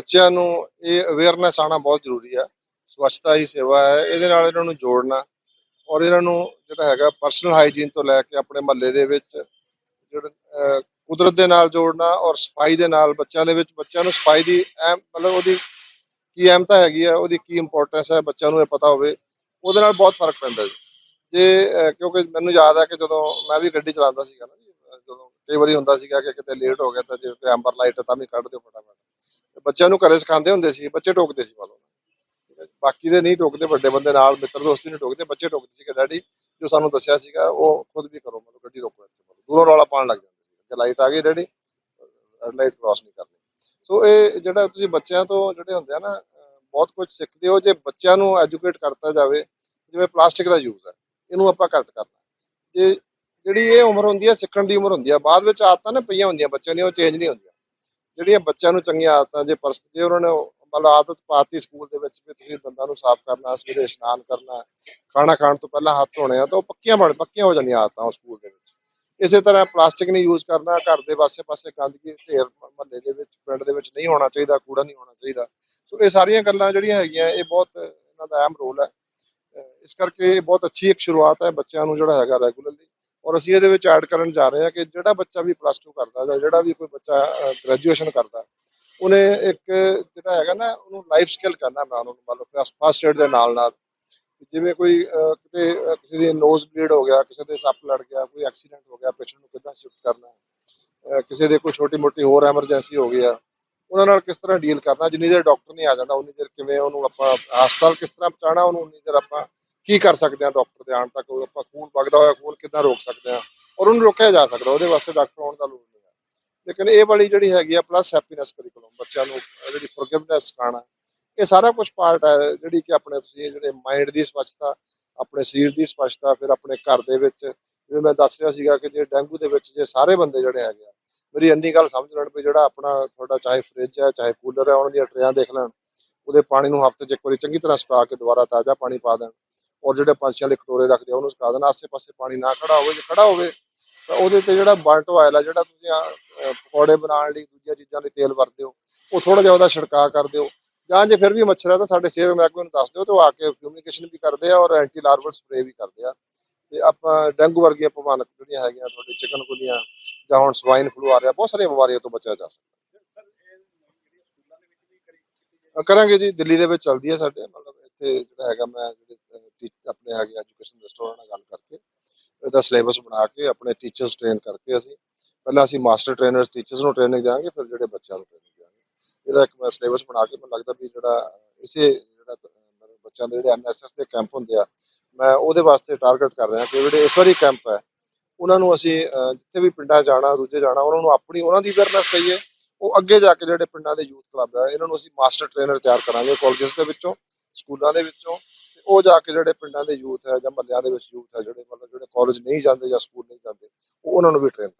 ਬੱਚਿਆਂ ਨੂੰ ਇਹ ਅਵੇਅਰਨੈਸ ਆਣਾ ਬਹੁਤ ਜ਼ਰੂਰੀ ਹੈ ਸਵੱਛਤਾ ਹੀ ਸੇਵਾ ਹੈ, ਇਹਦੇ ਨਾਲ ਇਹਨਾਂ ਨੂੰ ਜੋੜਨਾ ਔਰ ਇਹਨਾਂ ਨੂੰ ਜਿਹੜਾ ਹੈਗਾ ਪਰਸਨਲ ਹਾਈਜੀਨ ਤੋਂ ਲੈ ਕੇ ਆਪਣੇ ਮਹੱਲੇ ਦੇ ਵਿੱਚ ਜਿਹੜਾ ਕੁਦਰਤ ਦੇ ਨਾਲ ਜੋੜਨਾ ਔਰ ਸਫ਼ਾਈ ਦੇ ਨਾਲ ਬੱਚਿਆਂ ਦੇ ਵਿੱਚ, ਬੱਚਿਆਂ ਨੂੰ ਸਫ਼ਾਈ ਦੀ ਅਹਿਮ, ਮਤਲਬ ਉਹਦੀ ਕੀ ਅਹਿਮਤਾ ਹੈਗੀ ਆ, ਉਹਦੀ ਕੀ ਇੰਪੋਰਟੈਂਸ ਹੈ ਬੱਚਿਆਂ ਨੂੰ ਇਹ ਪਤਾ ਹੋਵੇ, ਉਹਦੇ ਨਾਲ ਬਹੁਤ ਫ਼ਰਕ ਪੈਂਦਾ ਜੀ। ਜੇ ਕਿਉਂਕਿ ਮੈਨੂੰ ਯਾਦ ਹੈ ਕਿ ਜਦੋਂ ਮੈਂ ਵੀ ਗੱਡੀ ਚਲਾਉਂਦਾ ਸੀਗਾ ਨਾ ਜੀ, ਜਦੋਂ ਕਈ ਵਾਰੀ ਹੁੰਦਾ ਸੀਗਾ ਕਿ ਕਿਤੇ ਲੇਟ ਹੋ ਗਿਆ ਤਾਂ ਜੇ ਕੋਈ ਐਂਬਰ ਲਾਈਟ ਤਾਂ ਵੀ ਕੱਢ ਦਿਓ ਫਟਾਫਟ। ਬੱਚਿਆਂ ਨੂੰ ਘਰੇ ਸਿਖਾਉਂਦੇ ਹੁੰਦੇ ਸੀ, ਬੱਚੇ ਟੋਕਦੇ ਸੀ ਮੰਨ ਬਾਕੀ ਦੇ ਨਹੀਂ ਟੋਕਦੇ, ਵੱਡੇ ਬੰਦੇ ਨਾਲ ਮਿੱਤਰ ਦੋਸਤੀ ਨਹੀਂ ਟੋਕਦੇ, ਬੱਚੇ ਟੋਕਦੇ ਸੀ ਕਿ ਡੈਡੀ ਜੋ ਸਾਨੂੰ ਦੱਸਿਆ ਸੀਗਾ, ਉਹ ਖੁਦ ਵੀ ਕਰੋ, ਮਤਲਬ ਗੱਡੀ ਰੋਕੋ ਇੱਥੇ, ਮਤਲਬ ਦੂਰੋਂ ਰੌਲਾ ਪਾਉਣ ਲੱਗ ਜਾਂਦੇ ਸੀ। ਕਿ ਲਾਈਟ ਆ ਗਈ ਡੈਡੀ ਲਾਈਟ ਕ੍ਰਾਸ ਨਹੀਂ ਕਰਨੀ। ਸੋ ਇਹ ਜਿਹੜਾ ਤੁਸੀਂ ਬੱਚਿਆਂ ਤੋਂ ਜਿਹੜੇ ਹੁੰਦੇ ਆ ਨਾ, ਬਹੁਤ ਕੁਝ ਸਿੱਖਦੇ ਹੋ, ਜੇ ਬੱਚਿਆਂ ਨੂੰ ਐਜੂਕੇਟ ਕਰਤਾ ਜਾਵੇ, ਜਿਵੇਂ ਪਲਾਸਟਿਕ ਦਾ ਯੂਜ਼ ਹੈ, ਇਹਨੂੰ ਆਪਾਂ ਘੱਟ ਕਰਨਾ। ਜੇ ਜਿਹੜੀ ਇਹ ਉਮਰ ਹੁੰਦੀ ਹੈ, ਸਿੱਖਣ ਦੀ ਉਮਰ ਹੁੰਦੀ ਹੈ, ਬਾਅਦ ਵਿੱਚ ਆਦਤਾਂ ਨਾ ਪਈਆਂ ਹੁੰਦੀਆਂ ਬੱਚਿਆਂ ਦੀਆਂ, ਉਹ ਚੇਂਜ ਨਹੀਂ ਹੁੰਦੀਆਂ। ਜਿਹੜੀਆਂ ਬੱਚਿਆਂ ਨੂੰ ਚੰਗੀਆਂ ਆਦਤਾਂ ਜੇ ਪਰਸ, ਜੇ ਉਹਨਾਂ ਨੇ ਮਤਲਬ ਆਦਤ ਪਾਤੀ ਸਕੂਲ ਦੇ ਵਿੱਚ ਵੀ ਤੁਸੀਂ ਦੰਦਾਂ ਨੂੰ ਸਾਫ਼ ਕਰਨਾ, ਸਵੇਰੇ ਇਸ਼ਨਾਨ ਕਰਨਾ, ਖਾਣਾ ਖਾਣ ਤੋਂ ਪਹਿਲਾਂ ਹੱਥ ਧੋਣੇ ਆ, ਤਾਂ ਉਹ ਪੱਕੀਆਂ ਬਣ, ਪੱਕੀਆਂ ਹੋ ਜਾਂਦੀਆਂ ਆਦਤਾਂ ਉਹ ਸਕੂਲ ਦੇ ਵਿੱਚ। ਇਸੇ ਤਰ੍ਹਾਂ ਪਲਾਸਟਿਕ ਨਹੀਂ ਯੂਜ਼ ਕਰਨਾ, ਘਰ ਦੇ ਪਾਸੇ-ਪਾਸੇ ਗੰਦਗੀ ਢੇਰ ਮਹੱਲੇ ਦੇ ਵਿੱਚ, ਪਿੰਡ ਦੇ ਵਿੱਚ ਨਹੀਂ ਹੋਣਾ ਚਾਹੀਦਾ, ਕੂੜਾ ਨਹੀਂ ਹੋਣਾ ਚਾਹੀਦਾ। ਸੋ ਇਹ ਸਾਰੀਆਂ ਗੱਲਾਂ ਜਿਹੜੀਆਂ ਹੈਗੀਆਂ, ਇਹ ਬਹੁਤ ਇਹਨਾਂ ਦਾ ਅਹਿਮ ਰੋਲ ਹੈ। ਇਸ ਕਰਕੇ ਇਹ ਬਹੁਤ ਅੱਛੀ ਇੱਕ ਸ਼ੁਰੂਆਤ ਹੈ ਬੱਚਿਆਂ ਨੂੰ ਜਿਹੜਾ ਹੈਗਾ ਰੈਗੂਲਰਲੀ ਔਰ ਅਸੀਂ ਇਹਦੇ ਵਿੱਚ ਐਡ ਕਰਨ ਜਾ ਰਹੇ ਹਾਂ ਕਿ ਜਿਹੜਾ ਬੱਚਾ ਵੀ ਪਲੱਸ 2 ਕਰਦਾ ਜਾਂ ਜਿਹੜਾ ਵੀ ਕੋਈ ਬੱਚਾ ਗ੍ਰੈਜੂਏਸ਼ਨ ਕਰਦਾ, ਉਹਨੇ ਇੱਕ ਜਿਹੜਾ ਹੈਗਾ ਨਾ, ਉਹਨੂੰ ਲਾਈਫ ਸਕਿੱਲ ਕਰਨਾ ਮੈਂ ਉਹਨੂੰ ਮੰਨ ਲਓ ਫਸਟ ਏਡ ਦੇ ਨਾਲ ਨਾਲ। ਜਿਵੇਂ ਕੋਈ ਕਿਤੇ ਕਿਸੇ ਦੀ ਨੋਜ਼ ਬਲੀਡ ਹੋ ਗਿਆ, ਕਿਸੇ ਦੇ ਸੱਪ ਲੜ ਗਿਆ, ਕੋਈ ਐਕਸੀਡੈਂਟ ਹੋ ਗਿਆ ਪੇਸ਼ੈਂਟ ਨੂੰ ਕਿੱਦਾਂ ਸ਼ਿਫਟ ਕਰਨਾ ਕਿਸੇ ਦੇ ਕੋਈ ਛੋਟੀ ਮੋਟੀ ਹੋਰ ਐਮਰਜੈਂਸੀ ਹੋ ਗਈ ਆ ਉਹਨਾਂ ਨਾਲ ਕਿਸ ਤਰ੍ਹਾਂ ਡੀਲ ਕਰਨਾ, ਜਿੰਨੀ ਦੇਰ ਡਾਕਟਰ ਨਹੀਂ ਆ ਜਾਂਦਾ, ਉਨੀ ਦੇਰ ਕਿਵੇਂ ਉਹਨੂੰ ਆਪਾਂ ਹਸਪਤਾਲ ਕਿਸ ਤਰ੍ਹਾਂ ਪਹੁੰਚਾਉਣਾ, ਉਹਨੂੰ ਉਨੀ ਦੇਰ ਆਪਾਂ ਕੀ ਕਰ ਸਕਦੇ ਹਾਂ ਡਾਕਟਰ ਦੇ ਆਉਣ ਤੱਕ? ਆਪਾਂ ਖੂਨ ਵਗਦਾ ਹੋਇਆ, ਖੂਨ ਕਿੱਦਾਂ ਰੋਕ ਸਕਦੇ ਹਾਂ? ਔਰ ਉਹਨੂੰ ਰੋਕਿਆ ਜਾ ਸਕਦਾ, ਉਹਦੇ ਵਾਸਤੇ ਡਾਕਟਰ ਆਉਣ ਦਾ ਲੋੜ ਨਹੀਂ ਹੈ। ਲੇਕਿਨ ਇਹ ਵਾਲੀ ਜਿਹੜੀ ਹੈਗੀ ਆ ਪਲੱਸ ਹੈਪੀਨੈਸ ਕਰਿਕੂਲਮ ਬੱਚਿਆਂ ਨੂੰ ਜਿਹੜੀ ਫੋਰਗਿਵਨੈਸ ਸਿਖਾਉਣਾ, ਇਹ ਸਾਰਾ ਕੁਝ ਪਾਰਟ ਹੈ, ਜਿਹੜੀ ਕਿ ਆਪਣੇ ਤੁਸੀਂ ਜਿਹੜੇ ਮਾਈਂਡ ਦੀ ਸਵੱਛਤਾ, ਆਪਣੇ ਸਰੀਰ ਦੀ ਸਵੱਛਤਾ, ਫਿਰ ਆਪਣੇ ਘਰ ਦੇ ਵਿੱਚ, ਜਿਵੇਂ ਮੈਂ ਦੱਸ ਰਿਹਾ ਸੀਗਾ ਕਿ ਜੇ ਡੈਂਗੂ ਦੇ ਵਿੱਚ ਜੇ ਸਾਰੇ ਬੰਦੇ ਜਿਹੜੇ ਹੈਗੇ ਆ, ਮੇਰੀ ਇੰਨੀ ਗੱਲ ਸਮਝ ਲੈਣ ਵੀ ਜਿਹੜਾ ਆਪਣਾ ਤੁਹਾਡਾ ਚਾਹੇ ਫ੍ਰਿਜ ਹੈ, ਚਾਹੇ ਕੂਲਰ ਹੈ ਉਹਨਾਂ ਦੀਆਂ ਟਰੇਆਂ ਦੇਖ ਲੈਣ, ਉਹਦੇ ਪਾਣੀ ਨੂੰ ਹਫ਼ਤੇ 'ਚ ਇੱਕ ਵਾਰੀ ਚੰਗੀ ਤਰ੍ਹਾਂ ਸੁਕਾ ਕੇ ਦੁਬਾਰਾ ਤਾਜ਼ਾ ਪਾਣੀ ਪਾ ਦੇਣ। ਔਰ ਜਿਹੜੇ ਪੰਛੀਆਂ ਦੇ ਕਟੋਰੇ ਰੱਖਦੇ ਆ, ਉਹਨੂੰ ਸੁਕਾ ਦੇਣਾ, ਆਸੇ-ਪਾਸੇ ਪਾਣੀ ਨਾ ਖੜਾ ਹੋਵੇ, ਜੇ ਖੜਾ ਹੋਵੇ, ਤਾਂ ਉਹਦੇ ਤੇ ਜਿਹੜਾ ਬਲਟ ਆਇਲ ਆ, ਜਿਹੜਾ ਤੁਸੀਂ ਪਕੌੜੇ ਬਣਾਉਣ ਲਈ ਦੂਜੀਆਂ ਚੀਜ਼ਾਂ ਲਈ ਤੇਲ ਵਰਤਦੇ ਹੋ, ਉਹ ਥੋੜਾ ਜਿਹਾ ਉਹਦਾ ਛਿੜਕਾਅ ਕਰ ਦਿਓ ਜਾਂ ਜੇ ਫਿਰ ਵੀ ਮੱਛਰ ਹੈ ਤਾਂ ਸਾਡੇ ਸਿਹਤ ਮਹਿਕਮੇ ਨੂੰ ਦੱਸ ਦਿਓ ਤੇ ਉਹ ਆ ਕੇ ਫਿਊਮੀਗੇਸ਼ਨ ਵੀ ਕਰਦੇ ਆ ਔਰ ਐਂਟੀ ਲਾਰਵਲ ਸਪਰੇ ਵੀ ਕਰਦੇ ਆ। ਤੇ ਆਪਾਂ ਡੈਂਗੂ ਵਰਗੀਆਂ ਭਵਾਨਕ ਜਿਹੜੀਆਂ ਹੈਗੀਆਂ, ਤੁਹਾਡੇ ਚਿਕਨ ਗੁਨੀਆਂ ਜਾਂ ਹੁਣ ਸਵਾਈਨ ਫਲੂ ਆ ਰਿਹਾ, ਬਹੁਤ ਸਾਰੀਆਂ ਬਿਮਾਰੀਆਂ ਤੋਂ ਬਚਿਆ ਜਾ ਸਕਦਾ। ਕਰਾਂਗੇ ਜੀ, ਦਿੱਲੀ ਦੇ ਵਿੱਚ ਚੱਲਦੀ ਹੈ ਸਾਡੇ, ਮਤਲਬ ਇੱਥੇ ਜਿਹੜਾ ਹੈਗਾ ਮੈਂ ਆਪਣੇ ਹੈਗੇ ਐਜੂਕੇਸ਼ਨ ਮਿਨਿਸਟਰ ਉਹਨਾਂ ਨਾਲ ਗੱਲ ਕਰਕੇ, ਇਹਦਾ ਸਿਲੇਬਸ ਬਣਾ ਕੇ ਆਪਣੇ ਟੀਚਰਸ ਟ੍ਰੇਨ ਕਰਕੇ ਅਸੀਂ, ਪਹਿਲਾਂ ਅਸੀਂ ਮਾਸਟਰ ਟ੍ਰੇਨਰਸ ਟੀਚਰਸ ਨੂੰ ਟ੍ਰੇਨਿੰਗ ਦਿਆਂਗੇ, ਫਿਰ ਜਿਹੜੇ ਬੱਚਿਆਂ ਨੂੰ ਟ੍ਰੇਨਿੰਗ ਦਿਆਂਗੇ। ਇਹਦਾ ਇੱਕ ਮੈਂ ਸਿਲੇਬਸ ਬਣਾ ਕੇ, ਮੈਨੂੰ ਲੱਗਦਾ ਵੀ ਜਿਹੜਾ ਇਸੇ ਜਿਹੜਾ ਬੱਚਿਆਂ ਦੇ ਜਿਹੜੇ ਐਨਐਸਐਸ ਦੇ ਕੈਂਪ ਹੁੰਦੇ ਆ, ਮੈਂ ਉਹਦੇ ਵਾਸਤੇ ਟਾਰਗੇਟ ਕਰ ਰਿਹਾ ਕਿ ਜਿਹੜੇ ਇਸ ਵਾਰੀ ਕੈਂਪ ਹੈ, ਉਹਨਾਂ ਨੂੰ ਅਸੀਂ ਜਿੱਥੇ ਵੀ ਪਿੰਡਾਂ 'ਚ ਜਾਣਾ ਦੂਜੇ ਜਾਣਾ, ਉਹਨਾਂ ਨੂੰ ਆਪਣੀ, ਉਹਨਾਂ ਦੀ ਅਵੇਅਰਨੈਸ ਕਹੀਏ ਉਹ ਅੱਗੇ ਜਾ ਕੇ ਜਿਹੜੇ ਪਿੰਡਾਂ ਦੇ ਯੂਥ ਕਲੱਬ ਆ ਇਹਨਾਂ ਨੂੰ ਅਸੀਂ ਮਾਸਟਰ ਟ੍ਰੇਨਰ ਤਿਆਰ ਕਰਾਂਗੇ ਕਾਲਜਸ ਦੇ ਵਿੱਚੋਂ, ਸਕੂਲਾਂ ਦੇ ਵਿੱਚੋਂ ਉਹ ਜਾ ਕੇ ਜਿਹੜੇ ਪਿੰਡਾਂ ਦੇ ਯੂਥ ਹੈ ਜਾਂ ਮਹੱਲਿਆਂ ਦੇ ਵਿੱਚ ਯੂਥ ਹੈ ਜਿਹੜੇ ਮਤਲਬ ਜਿਹੜੇ ਕਾਲਜ ਨਹੀਂ ਜਾਂਦੇ ਜਾਂ ਸਕੂਲ ਨਹੀਂ ਜਾਂਦੇ ਉਹਨਾਂ ਨੂੰ ਵੀ ਟ੍ਰੇਨ